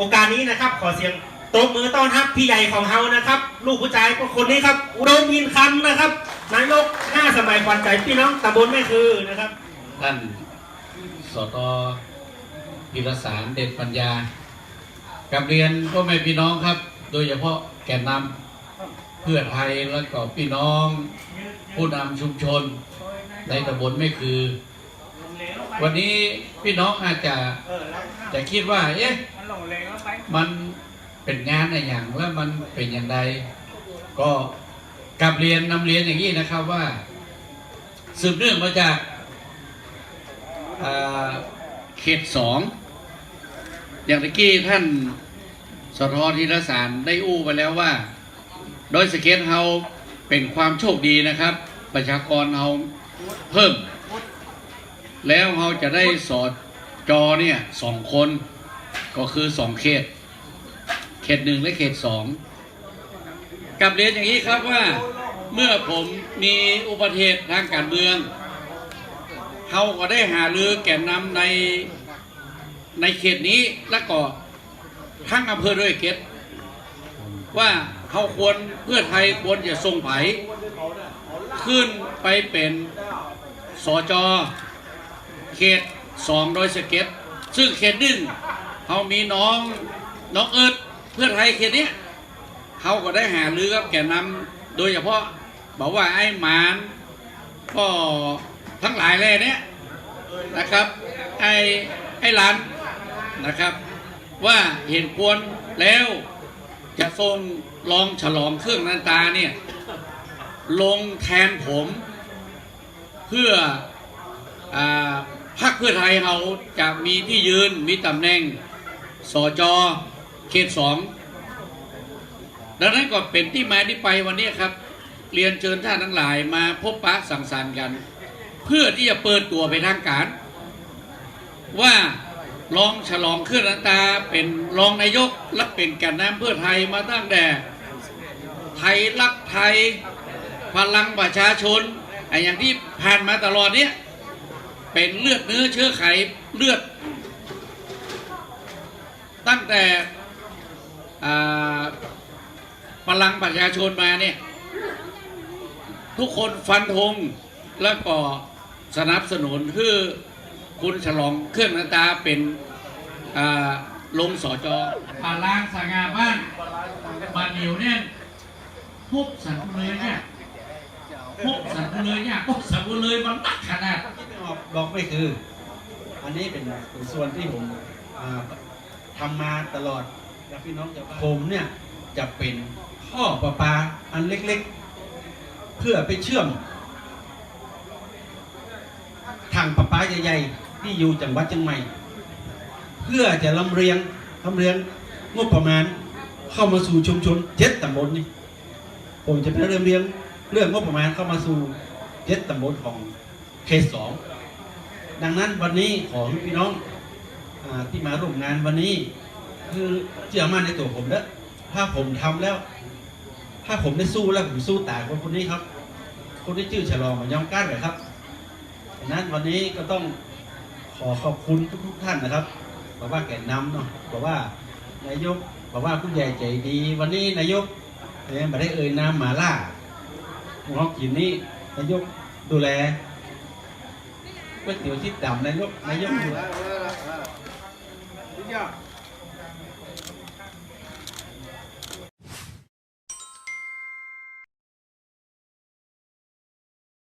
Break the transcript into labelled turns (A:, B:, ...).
A: โอกาสนี้นะครับขอเสียงตบมือต้อนรับพี่ใหญ่ของเฮานะครับ ลูกผู้ชายก็คนนี้ครับอุดมยินคำนะครับนายกหน้าสมัยขวัญใจพี่น้องตำบลแม่คือนะครับ
B: ท่านสตพิรสารเด็ดปัญญากับเรียนพ่อแม่พี่น้องครับ โดยเฉพาะแกนนำเพื่อไทยแล้วก็พี่น้อง ผู้นำชุมชน ในตำบลไม่คือ วันนี้พี่น้องอาจจะจะคิดว่า เอ๊ะมันเป็นงานอะไรอย่างแล้วมันเป็นอย่างไร ก็กลับเรียนนำเรียนอย่างนี้นะครับว่า สืบเนื่องมาจากอ่าเขตสองอย่างตะกี้ท่านสทธีรสารได้อู้ไปแล้วว่า โดยสเก็ตเฮาเป็นความโชคดีนะครับ ประชากรเฮาเพิ่ม แล้วเราจะได้สอดจอเนี่ยสองคนก็คือสองเขต เขตหนึ่งและเขตสองกับเรียนอย่างนี้ครับว่าเมื่อผมมีอุบัติเหตุทางการเมืองเขาก็ได้หารือแก่นำในในเขตนี้และก็ทั้งอำเภอด้วยเขตว่าเขาควรเพื่อไทยควรจะส่งไผขึ้นไปเป็นสจ เขตสองโดยสเก็ตซึ่งเขตหนึ่งเขามีน้องน้องเอิร์ดเพื่อไทยเขตเนี้ยเขาก็ได้หารือกับแกนนำโดยเฉพาะบอกว่าไอ้หมานก็ทั้งหลายเลยเนี้ยนะครับ ไอ้ไอ้หลานนะครับ ว่าเห็นควรแล้วจะทรงลองฉลองเครื่องนันตาเนี่ยลงแทนผม เพื่อ พรรคเพื่อไทยเราจะมีที่ยืนมีตำแหน่งสจเขตสองดังนั้นก็เป็นที่มาที่ไปวันนี้ครับ เรียนเชิญท่านทั้งหลายมาพบปะสังสรรค์กัน เพื่อที่จะเปิดตัวไปทางการ ว่ารองฉลองเคลื่อนน้ำตาเป็นรองนายกและเป็นแกนนำเพื่อไทยมาตั้งแต่ ไทยรักไทย พลังประชาชนไอ้อย่างที่ผ่านมาตลอดเนี้ย เป็นเลือดเนื้อเชื้อไขเลือด ตั้งแต่พลังประชาชนมาเนี่ย ทุกคนฟันธงแล้วก็สนับสนุนคือคุณฉลองเครื่องนาตาเป็นลงสอจอพาลางสง่าบ้านมานเหนียวแน่นฮุบสันเลยเนี่ยฮุบสันเลยเนี่ยฮุบสันเลยมันตักขนาด
C: อกบอกไม่คือ อันนี้เป็นส่วนที่ผมอ่าทำมาตลอดนะพี่น้องจะผมเนี่ยจะเป็นท่อประปาอันเล็กๆ เพื่อไปเชื่อมทางประปาใหญ่ๆที่อยู่จังหวัดเชียงใหม่ เพื่อจะลำเรียงลำเรียงงบประมาณเข้ามาสู่ชุมชนเจ็ดตำบลนี่ผมจะไปเริ่มเรียงเรื่องงบประมาณเข้ามาสู่เจ็ดตำบลของเขตสอง ดังนั้นวันนี้ขอให้พี่น้องอที่มาร่วมงานวันนี้ คือเชื่อมั่นในตัวผมแล้ว ถ้าผมทำแล้ว ถ้าผมได้สู้แล้วผมสู้ตายคนคนนี้ครับคนที่ชื่อฉลองมายองก้านเลยครับดังนั้นวันนี้ก็ต้องขอขอบคุณทุกๆท่านนะครับบอกว่าแก่นำเนาะบอกว่านายกบอกว่าผู้ใหญ่ใจดี วันนี้นายกเนี่ยมาได้เอ่ยนามหมาล่าของกินนี้นายกดูแล ก๋วยเตี๋ยวที่ดำในายกนายกอยู่